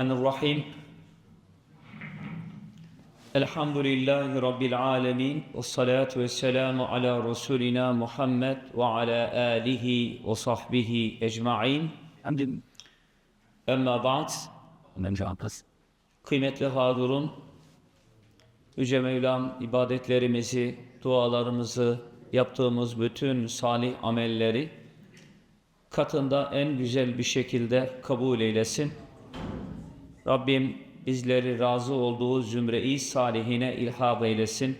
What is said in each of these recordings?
Rahim. Elhamdülillahi Rabbil alemin. Ve salatu ve selamu ala Resulina Muhammed ve ala alihi ve sahbihi ecma'in. Emma ba'd. Kıymetli hadurun, Yüce Mevlam ibadetlerimizi, dualarımızı, yaptığımız bütün salih amelleri katında en güzel bir şekilde kabul eylesin Rabbim bizleri razı olduğu zümre-i salihine ilhak eylesin.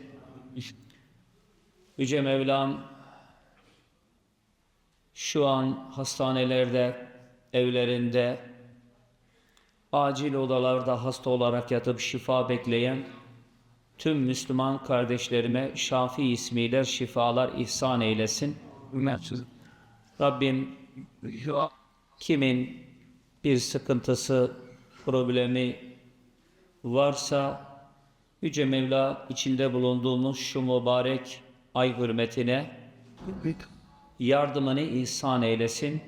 Yüce Mevlam şu an hastanelerde, evlerinde, acil odalarda hasta olarak yatıp şifa bekleyen tüm Müslüman kardeşlerime Şafi ismiyle şifalar ihsan eylesin. Rabbim kimin bir sıkıntısı, problemi varsa Yüce Mevla içinde bulunduğumuz şu mübarek ay hürmetine yardımını ihsan eylesin.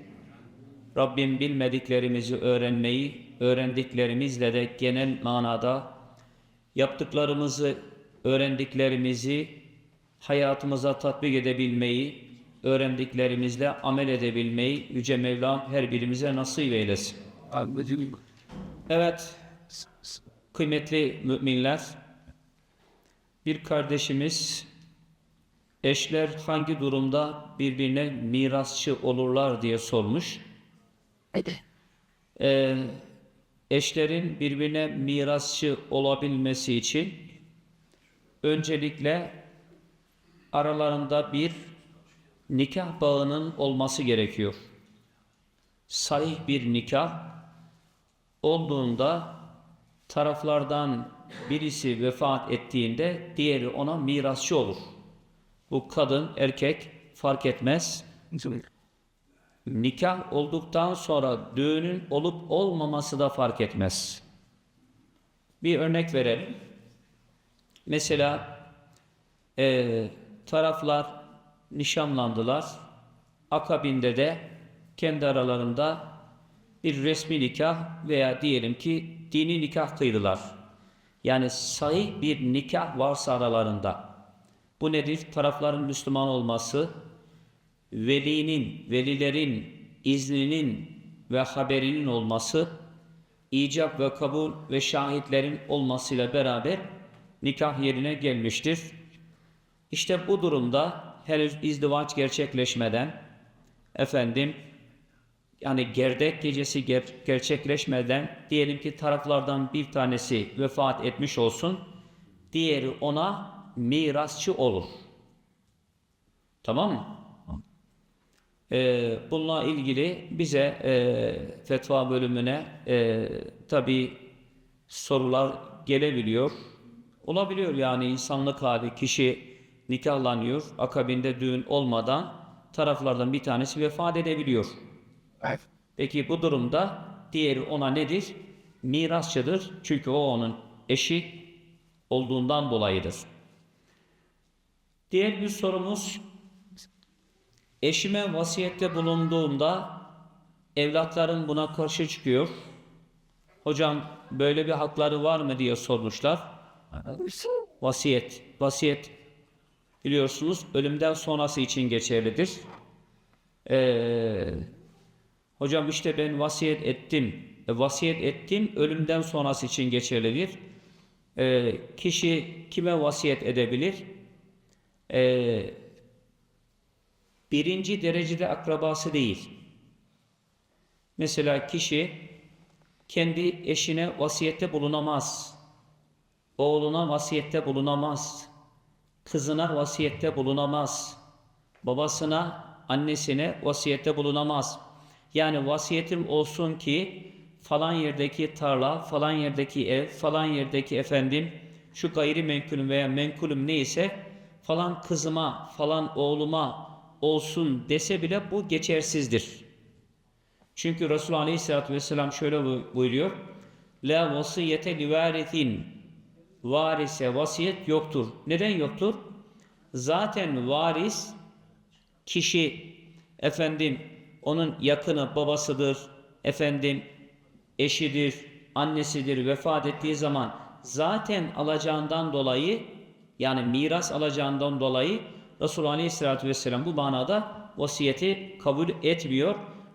Rabbim bilmediklerimizi öğrenmeyi, öğrendiklerimizle de genel manada yaptıklarımızı, öğrendiklerimizi hayatımıza tatbik edebilmeyi, öğrendiklerimizle amel edebilmeyi Yüce Mevlam her birimize nasip eylesin. Ablacığım. Evet, kıymetli müminler, bir kardeşimiz eşler hangi durumda birbirine mirasçı olurlar diye sormuş. Hadi. Ee, eşlerin birbirine mirasçı olabilmesi için öncelikle aralarında bir nikah bağının olması gerekiyor. Sahih bir nikah olduğunda taraflardan birisi vefat ettiğinde diğeri ona mirasçı olur. Bu kadın, erkek fark etmez. Nikah olduktan sonra düğünün olup olmaması da fark etmez. Bir örnek verelim. Mesela eee, taraflar nişanlandılar. Akabinde de kendi aralarında bir resmi nikah veya diyelim ki dini nikah kıydılar. Yani sahih bir nikah varsa aralarında. Bu nedir? Tarafların Müslüman olması, velinin, velilerin izninin ve haberinin olması, icap ve kabul ve şahitlerin olmasıyla beraber nikah yerine gelmiştir. İşte bu durumda henüz izdivaç gerçekleşmeden, efendim, yani gerdek gecesi ger- gerçekleşmeden diyelim ki taraflardan bir tanesi vefat etmiş olsun, diğeri ona mirasçı olur. Tamam mı? Ee, bununla ilgili bize e, fetva bölümüne e, tabi sorular gelebiliyor. Olabiliyor yani insanlık hali kişi nikahlanıyor, akabinde düğün olmadan taraflardan bir tanesi vefat edebiliyor. Evet. Peki bu durumda diğeri ona nedir? Mirasçıdır. Çünkü o onun eşi olduğundan dolayıdır. Diğer bir sorumuz eşime vasiyette bulunduğumda evlatlarım buna karşı çıkıyor. Hocam böyle bir hakları var mı diye sormuşlar. Vasiyet. Vasiyet biliyorsunuz ölümden sonrası için geçerlidir. Ee, hocam işte ben vasiyet ettim. E, vasiyet ettim ölümden sonrası için geçerlidir. Ee, kişi kime vasiyet edebilir? Ee, birinci derecede akrabası değil. Mesela kişi kendi eşine vasiyette bulunamaz. Oğluna vasiyette bulunamaz. Kızına vasiyette bulunamaz. Babasına, annesine vasiyette bulunamaz. Yani vasiyetim olsun ki falan yerdeki tarla, falan yerdeki ev, falan yerdeki efendim şu gayrimenkulüm veya menkulüm neyse falan kızıma, falan oğluma olsun dese bile bu geçersizdir. Çünkü Resulullah Aleyhisselatü Vesselam şöyle bu- buyuruyor. La vasiyete li. Varise vasiyet yoktur. Neden yoktur? Zaten varis kişi efendim onun yakını babasıdır, efendim eşidir, annesidir vefat ettiği zaman zaten alacağından dolayı yani miras alacağından dolayı Resulullah Aleyhisselatü Vesselam bu manada vasiyeti kabul etmiyor.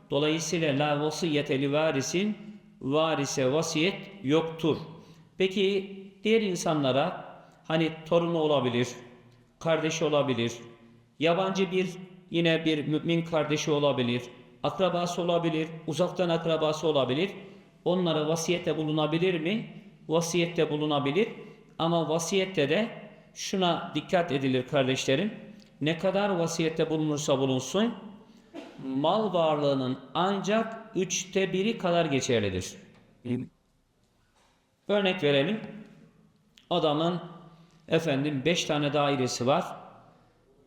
Dolayısıyla la vasiyete li varisin varise vasiyet yoktur. Peki diğer insanlara hani torunu olabilir, kardeşi olabilir, yabancı bir yine bir mümin kardeşi olabilir, akrabası olabilir, uzaktan akrabası olabilir. Onlara vasiyette bulunabilir mi? Vasiyette bulunabilir. Ama vasiyette de şuna dikkat edilir kardeşlerim. Ne kadar vasiyette bulunursa bulunsun, mal varlığının ancak üçte biri kadar geçerlidir. Örnek verelim. Adamın efendim beş tane dairesi var.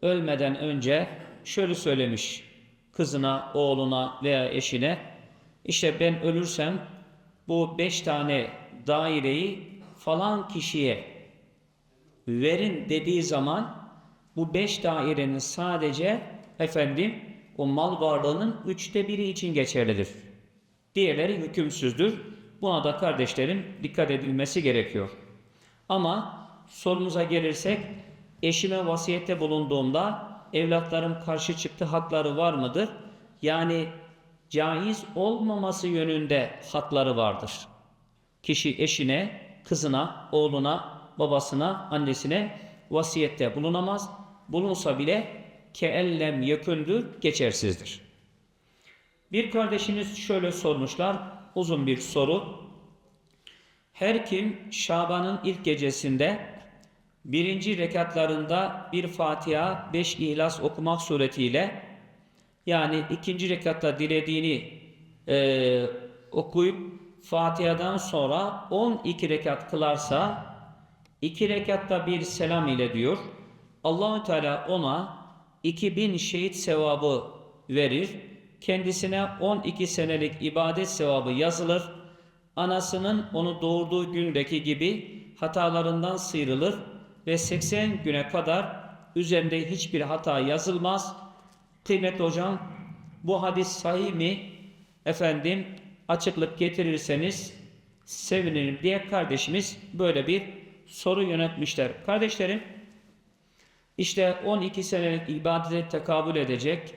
Ölmeden önce şöyle söylemiş kızına, oğluna veya eşine işte ben ölürsem bu beş tane daireyi falan kişiye verin dediği zaman bu beş dairenin sadece efendim o mal varlığının üçte biri için geçerlidir. Diğerleri hükümsüzdür. Buna da kardeşlerim dikkat edilmesi gerekiyor. Ama sorumuza gelirsek eşime vasiyette bulunduğumda evlatlarım karşı çıktı hakları var mıdır? Yani caiz olmaması yönünde hakları vardır. Kişi eşine, kızına, oğluna, babasına, annesine vasiyette bulunamaz. Bulunsa bile keellem yakündür, geçersizdir. Bir kardeşiniz şöyle sormuşlar, uzun bir soru. Her kim Şaban'ın ilk gecesinde birinci rekatlarında bir Fatiha, beş İhlas okumak suretiyle yani ikinci rekatta dilediğini e, okuyup Fatiha'dan sonra 12 rekat kılarsa iki rekatta bir selam ile diyor. Allahü Teala ona 2000 şehit sevabı verir. Kendisine 12 senelik ibadet sevabı yazılır. Anasının onu doğurduğu gündeki gibi hatalarından sıyrılır ve 80 güne kadar üzerinde hiçbir hata yazılmaz. Kıymetli hocam bu hadis sahih mi? Efendim açıklık getirirseniz sevinirim diye kardeşimiz böyle bir soru yönetmişler. Kardeşlerim işte 12 senelik ibadete tekabül edecek.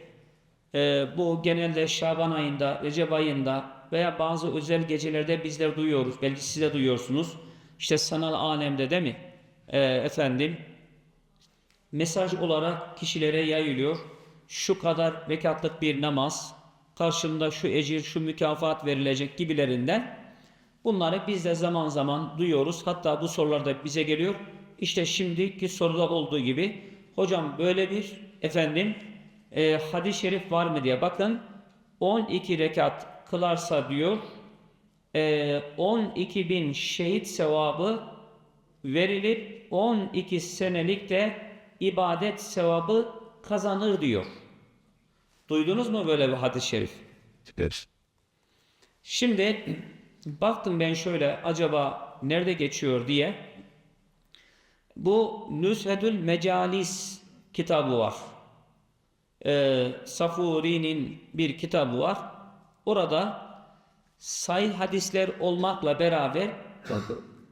Ee, bu genelde Şaban ayında, Recep ayında veya bazı özel gecelerde bizler duyuyoruz. Belki siz de duyuyorsunuz. İşte sanal alemde değil mi? Ee, efendim mesaj olarak kişilere yayılıyor. Şu kadar rekatlık bir namaz, karşımda şu ecir, şu mükafat verilecek gibilerinden. Bunları biz de zaman zaman duyuyoruz. Hatta bu sorular da bize geliyor. İşte şimdiki soruda olduğu gibi hocam böyle bir efendim e, hadis-i şerif var mı diye bakın 12 rekat kılarsa diyor e, 12 bin şehit sevabı verilip 12 senelik de ibadet sevabı kazanır diyor. Duydunuz mu böyle bir hadis-i şerif? Evet. Şimdi baktım ben şöyle acaba nerede geçiyor diye. Bu Nüshedül Mecalis kitabı var. Ee, Safuri'nin bir kitabı var. Orada sahih hadisler olmakla beraber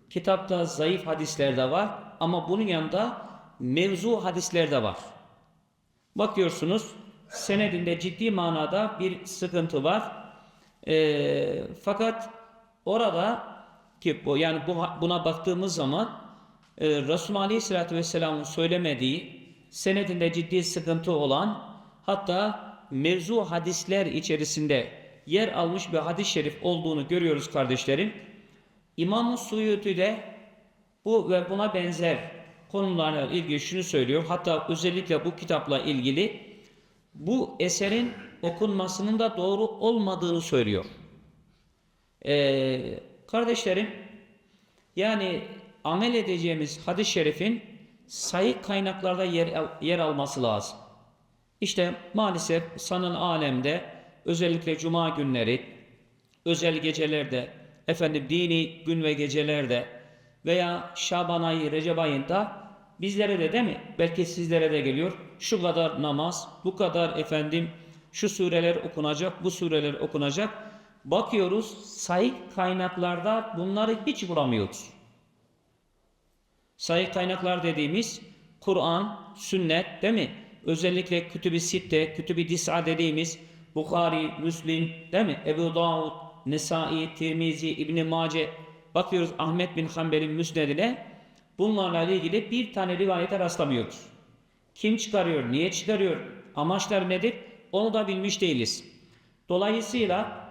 kitapta zayıf hadisler de var ama bunun yanında mevzu hadisler de var. Bakıyorsunuz senedinde ciddi manada bir sıkıntı var. Ee, fakat orada ki bu yani bu, buna baktığımız zaman e, Resulullah Aleyhisselatü Vesselam'ın söylemediği senedinde ciddi sıkıntı olan hatta mevzu hadisler içerisinde yer almış bir hadis-i şerif olduğunu görüyoruz kardeşlerim. İmam-ı Suyuti de bu ve buna benzer konularla ilgili şunu söylüyor. Hatta özellikle bu kitapla ilgili bu eserin okunmasının da doğru olmadığını söylüyor. Ee, kardeşlerim yani amel edeceğimiz hadis-i şerifin sayı kaynaklarda yer, yer alması lazım. İşte maalesef sanal alemde özellikle cuma günleri, özel gecelerde, efendim dini gün ve gecelerde veya Şaban ayı, Recep ayında bizlere de değil mi? Belki sizlere de geliyor. Şu kadar namaz, bu kadar efendim şu sureler okunacak, bu sureler okunacak. bakıyoruz sahih kaynaklarda bunları hiç bulamıyoruz. Sahih kaynaklar dediğimiz Kur'an, sünnet değil mi? Özellikle Kütüb-i Sitte, Kütüb-i Dis'a dediğimiz Bukhari, Müslim değil mi? Ebu Davud, Nesai, Tirmizi, İbn Mace bakıyoruz Ahmet bin Hanbel'in müsnedine bunlarla ilgili bir tane rivayete rastlamıyoruz. Kim çıkarıyor, niye çıkarıyor, amaçlar nedir onu da bilmiş değiliz. Dolayısıyla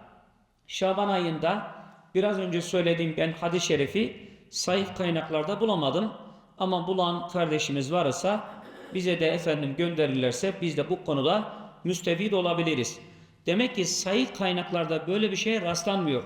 Şaban ayında biraz önce söylediğim ben hadis-i şerifi sahih kaynaklarda bulamadım. Ama bulan kardeşimiz varsa bize de efendim gönderirlerse biz de bu konuda müstefid olabiliriz. Demek ki sahih kaynaklarda böyle bir şeye rastlanmıyor.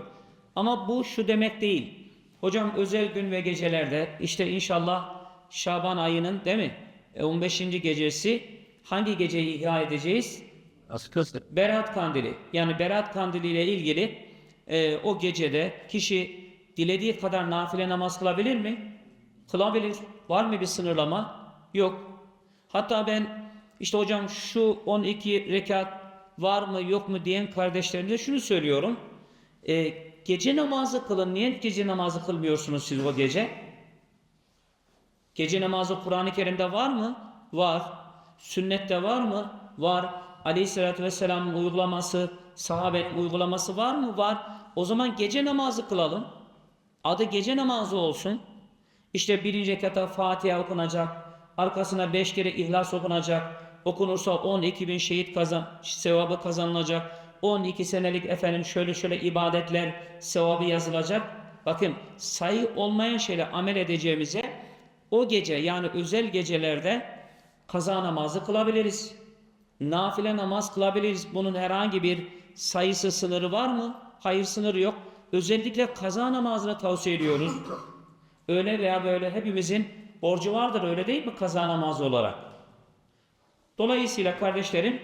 Ama bu şu demek değil. Hocam özel gün ve gecelerde işte inşallah Şaban ayının değil mi? E, 15. gecesi hangi geceyi ihya edeceğiz? Askısı. Berat Kandili. Yani Berat Kandili ile ilgili e, o gecede kişi dilediği kadar nafile namaz kılabilir mi? Kılabilir. Var mı bir sınırlama? Yok. Hatta ben işte hocam şu 12 rekat var mı yok mu diyen kardeşlerimize şunu söylüyorum. E, gece namazı kılın. Niye gece namazı kılmıyorsunuz siz o gece? Gece namazı Kur'an-ı Kerim'de var mı? Var. Sünnette var mı? Var. Aleyhisselatü Vesselam'ın uygulaması, sahabet uygulaması var mı? Var. O zaman gece namazı kılalım. Adı gece namazı olsun. İşte birinci rekata Fatiha okunacak. Arkasına beş kere İhlas okunacak. Okunursa 12 bin şehit kazan, sevabı kazanılacak. 12 senelik efendim şöyle şöyle ibadetler sevabı yazılacak. Bakın sayı olmayan şeyle amel edeceğimize o gece yani özel gecelerde kaza namazı kılabiliriz. Nafile namaz kılabiliriz. Bunun herhangi bir sayısı sınırı var mı? Hayır sınırı yok. Özellikle kaza namazını tavsiye ediyoruz. Öyle veya böyle hepimizin borcu vardır öyle değil mi kaza namazı olarak? Dolayısıyla kardeşlerim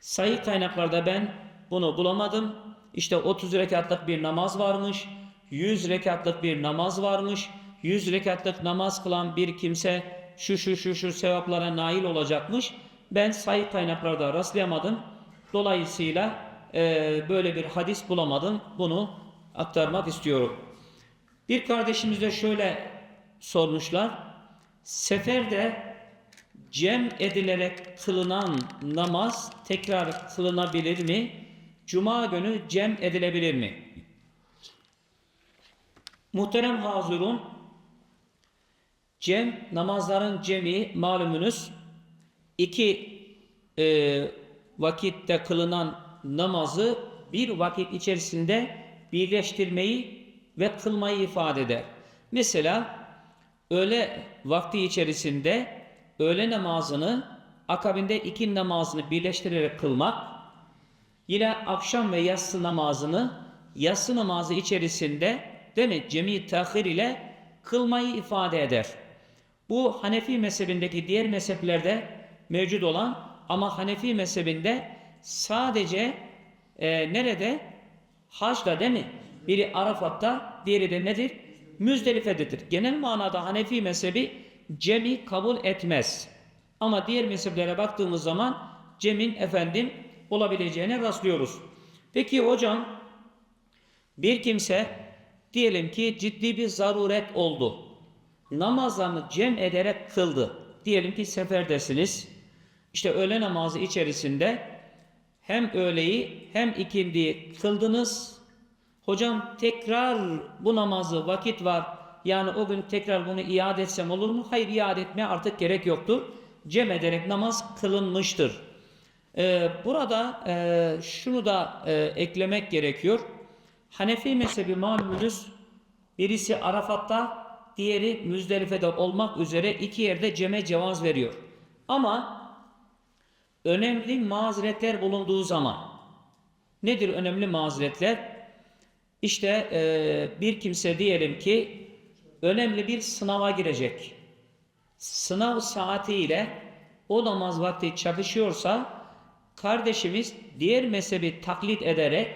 sayı kaynaklarda ben bunu bulamadım. İşte 30 rekatlık bir namaz varmış. 100 rekatlık bir namaz varmış. 100 rekatlık namaz kılan bir kimse şu şu şu şu sevaplara nail olacakmış. Ben sayı kaynaklarda rastlayamadım. Dolayısıyla eee, böyle bir hadis bulamadım. Bunu aktarmak istiyorum. Bir kardeşimiz de şöyle sormuşlar. Seferde cem edilerek kılınan namaz tekrar kılınabilir mi? Cuma günü cem edilebilir mi? Muhterem hazırun, cem namazların cemi malumunuz iki e, vakitte kılınan namazı bir vakit içerisinde birleştirmeyi ve kılmayı ifade eder. Mesela öğle vakti içerisinde öğle namazını akabinde iki namazını birleştirerek kılmak, yine akşam ve yatsı namazını yatsı namazı içerisinde değil mi cemi tahir ile kılmayı ifade eder. Bu Hanefi mezhebindeki diğer mezheplerde mevcut olan ama Hanefi mezhebinde sadece e, nerede? Hacda değil mi? Biri Arafat'ta, diğeri de nedir? Müzdelife'dedir. Genel manada Hanefi mezhebi cemi kabul etmez. Ama diğer mezheplere baktığımız zaman cemin efendim olabileceğine rastlıyoruz. Peki hocam bir kimse diyelim ki ciddi bir zaruret oldu. Namazlarını cem ederek kıldı. Diyelim ki seferdesiniz. İşte öğle namazı içerisinde hem öğleyi hem ikindiyi kıldınız. Hocam tekrar bu namazı vakit var. Yani o gün tekrar bunu iade etsem olur mu? Hayır iade etmeye artık gerek yoktur. Cem ederek namaz kılınmıştır. Ee, burada e, şunu da e, eklemek gerekiyor. Hanefi mezhebi malumunuz birisi Arafat'ta diğeri Müzdelife'de olmak üzere iki yerde ceme cevaz veriyor. Ama önemli mazeretler bulunduğu zaman nedir önemli mazeretler? İşte e, bir kimse diyelim ki önemli bir sınava girecek. Sınav saatiyle o namaz vakti çakışıyorsa kardeşimiz diğer mezhebi taklit ederek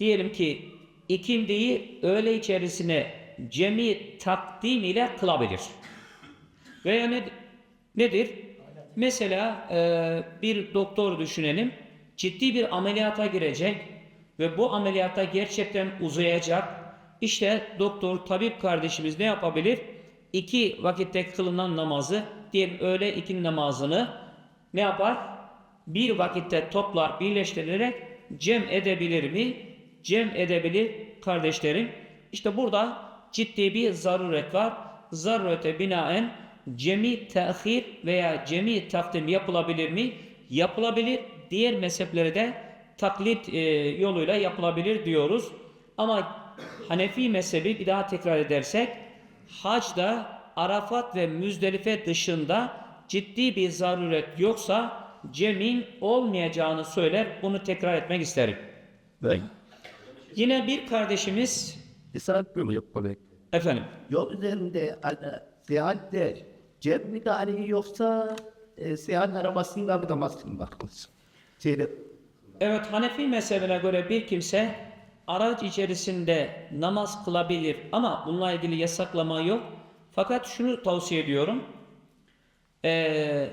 diyelim ki ikindiyi öğle içerisine cemi takdim ile kılabilir. Veya ne, nedir? Mesela e, bir doktor düşünelim. Ciddi bir ameliyata girecek ve bu ameliyatta gerçekten uzayacak. İşte doktor, tabip kardeşimiz ne yapabilir? İki vakitte kılınan namazı, diyelim öğle iki namazını ne yapar? Bir vakitte toplar, birleştirerek cem edebilir mi? Cem edebilir kardeşlerim. İşte burada ciddi bir zaruret var. Zarurete binaen cemi tehir veya cemi takdim yapılabilir mi? Yapılabilir. Diğer mezheplere de taklit e, yoluyla yapılabilir diyoruz. Ama Hanefi mezhebi bir daha tekrar edersek hacda Arafat ve Müzdelife dışında ciddi bir zaruret yoksa cemin olmayacağını söyler. Bunu tekrar etmek isterim. Ben. Yine bir kardeşimiz Hesap böyle yapmalı. efendim Yol üzerinde seyahatte cep müdahaleyi yoksa e, seyahat arabasında mı namaz kılmak Evet Hanefi mezhebine göre bir kimse araç içerisinde namaz kılabilir ama bununla ilgili yasaklama yok. Fakat şunu tavsiye ediyorum. Ee,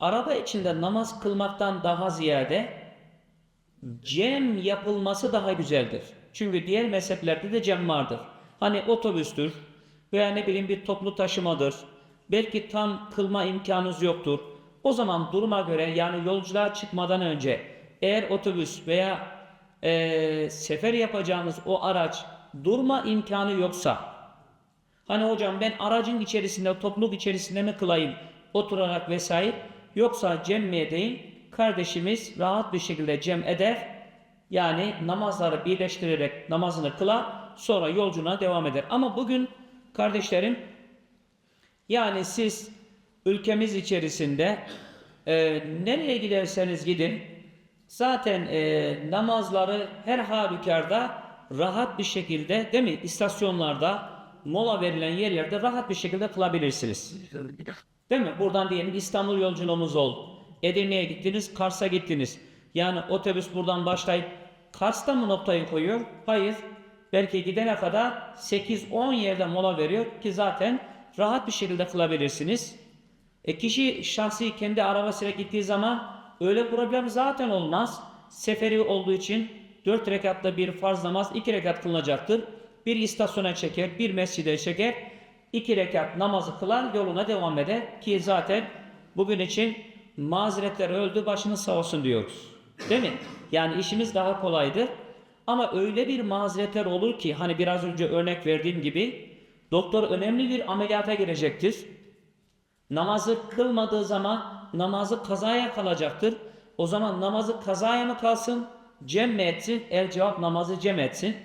araba içinde namaz kılmaktan daha ziyade cem yapılması daha güzeldir. Çünkü diğer mezheplerde de cem vardır. Hani otobüstür veya ne bileyim bir toplu taşımadır. Belki tam kılma imkanınız yoktur. O zaman duruma göre yani yolculuğa çıkmadan önce eğer otobüs veya eee, sefer yapacağınız o araç durma imkanı yoksa Hani hocam ben aracın içerisinde, topluluk içerisinde mi kılayım oturarak vesaire yoksa cem mi edeyim? Kardeşimiz rahat bir şekilde cem eder. Yani namazları birleştirerek namazını kılar sonra yolculuğuna devam eder. Ama bugün kardeşlerim yani siz ülkemiz içerisinde e, nereye giderseniz gidin zaten e, namazları her halükarda rahat bir şekilde değil mi istasyonlarda mola verilen yerlerde rahat bir şekilde kılabilirsiniz. Değil mi? Buradan diyelim İstanbul yolculuğumuz oldu. Edirne'ye gittiniz, Kars'a gittiniz. Yani otobüs buradan başlayıp Kars'ta mı noktayı koyuyor? Hayır. Belki gidene kadar 8-10 yerde mola veriyor ki zaten rahat bir şekilde kılabilirsiniz. E kişi şahsi kendi arabasıyla gittiği zaman öyle problem zaten olmaz. Seferi olduğu için 4 rekatta bir farz namaz 2 rekat kılınacaktır. Bir istasyona çeker, bir mescide çeker. 2 rekat namazı kılar, yoluna devam eder. Ki zaten bugün için mazeretler öldü, başınız sağ olsun diyoruz. Değil mi? Yani işimiz daha kolaydır. Ama öyle bir mazeretler olur ki hani biraz önce örnek verdiğim gibi doktor önemli bir ameliyata girecektir. Namazı kılmadığı zaman namazı kazaya kalacaktır. O zaman namazı kazaya mı kalsın, cem mi etsin? El cevap namazı cem etsin.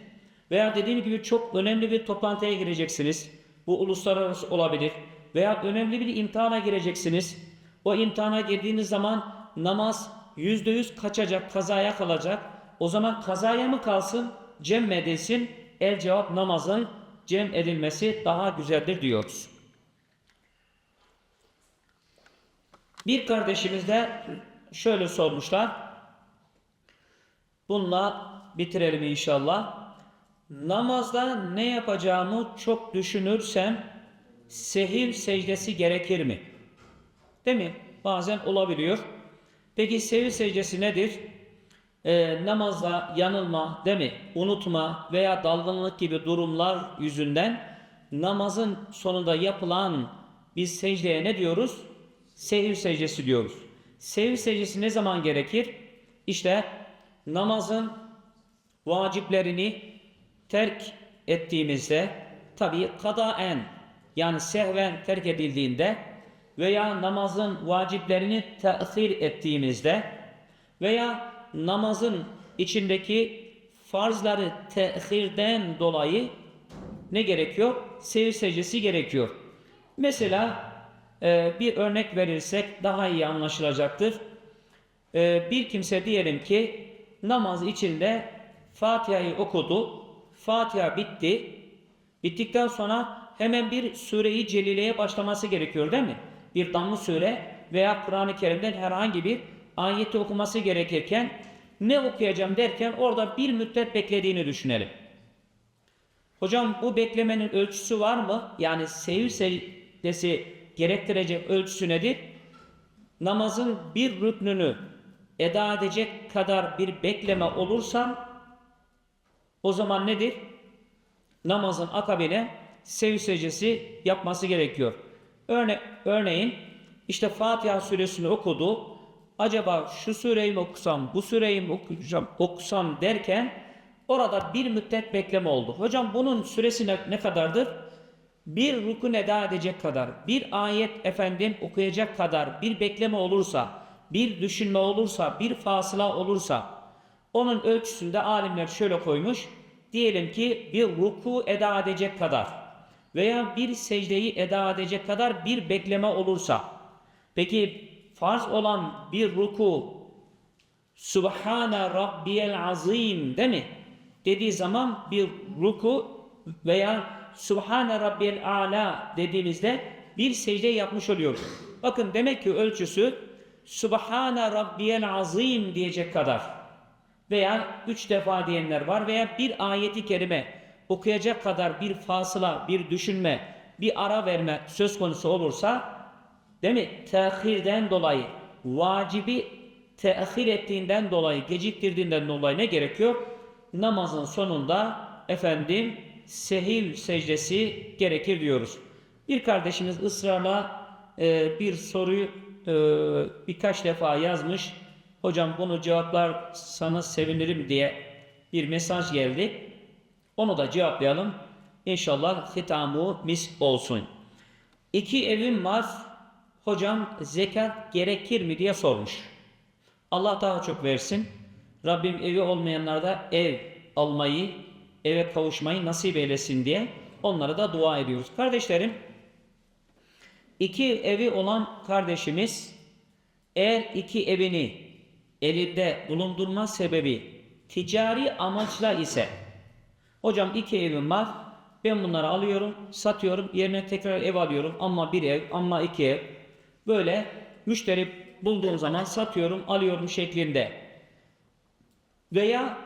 Veya dediğim gibi çok önemli bir toplantıya gireceksiniz. Bu uluslararası olabilir. Veya önemli bir imtihana gireceksiniz. O imtihana girdiğiniz zaman namaz yüzde yüz kaçacak, kazaya kalacak. O zaman kazaya mı kalsın, cem mi edilsin? El cevap namazın cem edilmesi daha güzeldir diyoruz. Bir kardeşimiz de şöyle sormuşlar. Bununla bitirelim inşallah. Namazda ne yapacağımı çok düşünürsem sehiv secdesi gerekir mi? Değil mi? Bazen olabiliyor. Peki sehiv secdesi nedir? Ee, namazda yanılma, değil mi? Unutma veya dalgınlık gibi durumlar yüzünden namazın sonunda yapılan bir secdeye ne diyoruz? Sehiv secdesi diyoruz. Sehiv secdesi ne zaman gerekir? İşte namazın vaciplerini terk ettiğimizde tabi kadaen yani sehven terk edildiğinde veya namazın vaciplerini tehir ettiğimizde veya namazın içindeki farzları tehirden dolayı ne gerekiyor? Sehiv secdesi gerekiyor. Mesela bir örnek verirsek daha iyi anlaşılacaktır. E, bir kimse diyelim ki namaz içinde Fatiha'yı okudu. Fatiha bitti. Bittikten sonra hemen bir sureyi celileye başlaması gerekiyor değil mi? Bir damlı sure veya Kur'an-ı Kerim'den herhangi bir ayeti okuması gerekirken ne okuyacağım derken orada bir müddet beklediğini düşünelim. Hocam bu beklemenin ölçüsü var mı? Yani sehiv secdesi gerektirecek ölçüsü nedir? Namazın bir rüknünü eda edecek kadar bir bekleme olursa O zaman nedir? Namazın akabine sev secdesi yapması gerekiyor. Örne örneğin işte Fatiha suresini okudu. Acaba şu sureyi mi okusam, bu sureyi mi okuyacağım, okusam derken orada bir müddet bekleme oldu. Hocam bunun süresi ne, ne kadardır? Bir rukun eda edecek kadar, bir ayet efendim okuyacak kadar bir bekleme olursa, bir düşünme olursa, bir fasıla olursa, onun ölçüsünde alimler şöyle koymuş. Diyelim ki bir ruku eda edecek kadar veya bir secdeyi eda edecek kadar bir bekleme olursa. Peki farz olan bir ruku Subhane Rabbiyel Azim değil mi? Dediği zaman bir ruku veya Subhane Rabbiyel Ala dediğimizde bir secde yapmış oluyoruz. Bakın demek ki ölçüsü Subhane Rabbiyel Azim diyecek kadar veya üç defa diyenler var veya bir ayeti kerime okuyacak kadar bir fasıla, bir düşünme, bir ara verme söz konusu olursa değil mi? Tehirden dolayı, vacibi tehir ettiğinden dolayı, geciktirdiğinden dolayı ne gerekiyor? Namazın sonunda efendim sehiv secdesi gerekir diyoruz. Bir kardeşimiz ısrarla e, bir soruyu e, birkaç defa yazmış. Hocam bunu cevaplarsanız sevinirim diye bir mesaj geldi. Onu da cevaplayalım. İnşallah hitamu mis olsun. İki evim var. Hocam zekat gerekir mi diye sormuş. Allah daha çok versin. Rabbim evi olmayanlarda ev almayı, eve kavuşmayı nasip eylesin diye onlara da dua ediyoruz. Kardeşlerim, iki evi olan kardeşimiz eğer iki evini elinde bulundurma sebebi ticari amaçla ise hocam iki evim var ben bunları alıyorum satıyorum yerine tekrar ev alıyorum ama bir ev ama iki ev böyle müşteri bulduğum zaman satıyorum alıyorum şeklinde veya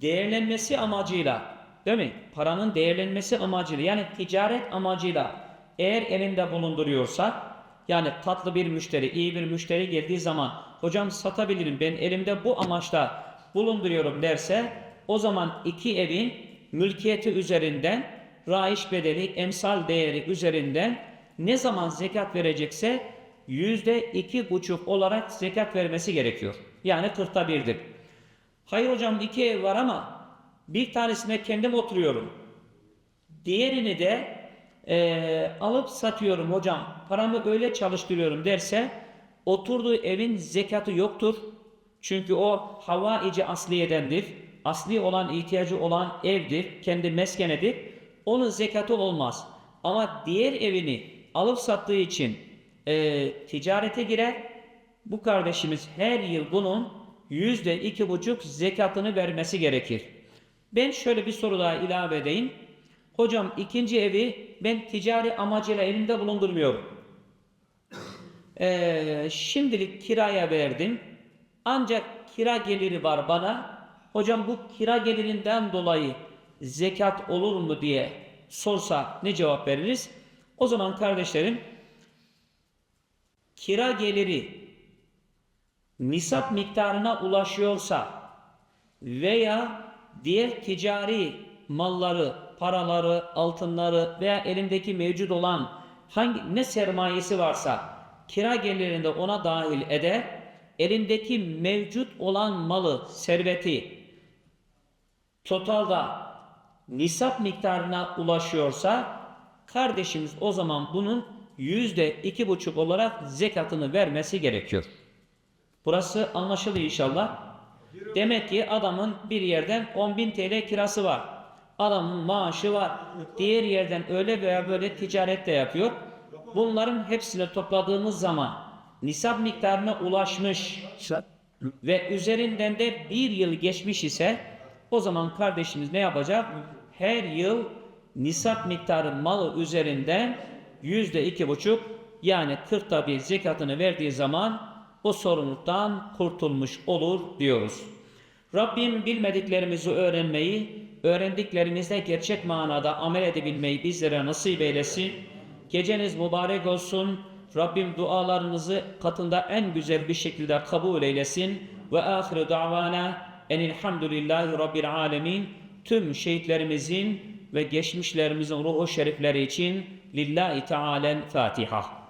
değerlenmesi amacıyla değil mi? Paranın değerlenmesi amacıyla yani ticaret amacıyla eğer elinde bulunduruyorsa yani tatlı bir müşteri, iyi bir müşteri geldiği zaman hocam satabilirim ben elimde bu amaçla bulunduruyorum derse o zaman iki evin mülkiyeti üzerinden raiş bedeli, emsal değeri üzerinden ne zaman zekat verecekse yüzde iki buçuk olarak zekat vermesi gerekiyor. Yani kırkta birdir. Hayır hocam iki ev var ama bir tanesine kendim oturuyorum. Diğerini de eee, alıp satıyorum hocam. Paramı öyle çalıştırıyorum derse oturduğu evin zekatı yoktur. Çünkü o hava-ici asliyedendir. Asli olan ihtiyacı olan evdir. Kendi meskenedir. Onun zekatı olmaz. Ama diğer evini alıp sattığı için eee, ticarete girer. Bu kardeşimiz her yıl bunun yüzde iki buçuk zekatını vermesi gerekir. Ben şöyle bir soru daha ilave edeyim. Hocam ikinci evi ben ticari amacıyla elimde bulundurmuyorum. Ee, şimdilik kiraya verdim. Ancak kira geliri var bana. Hocam bu kira gelirinden dolayı zekat olur mu diye sorsa ne cevap veririz? O zaman kardeşlerim kira geliri nisap miktarına ulaşıyorsa veya diğer ticari malları, paraları, altınları veya elindeki mevcut olan hangi ne sermayesi varsa kira gelirinde ona dahil eder. Elindeki mevcut olan malı, serveti totalda nisap miktarına ulaşıyorsa kardeşimiz o zaman bunun yüzde iki buçuk olarak zekatını vermesi gerekiyor. Burası anlaşılıyor inşallah. Demek ki adamın bir yerden 10.000 TL kirası var. Adamın maaşı var. Diğer yerden öyle veya böyle ticaret de yapıyor. Bunların hepsini topladığımız zaman nisap miktarına ulaşmış ve üzerinden de bir yıl geçmiş ise o zaman kardeşimiz ne yapacak? Her yıl nisap miktarı malı üzerinden yüzde iki buçuk yani kırkta bir zekatını verdiği zaman o sorumluluktan kurtulmuş olur diyoruz. Rabbim bilmediklerimizi öğrenmeyi, öğrendiklerimizde gerçek manada amel edebilmeyi bizlere nasip eylesin. Geceniz mübarek olsun. Rabbim dualarınızı katında en güzel bir şekilde kabul eylesin. Ve ahiru davana enilhamdülillahi rabbil alemin. tüm şehitlerimizin ve geçmişlerimizin ruhu şerifleri için Lillahi Teala'l Fatiha.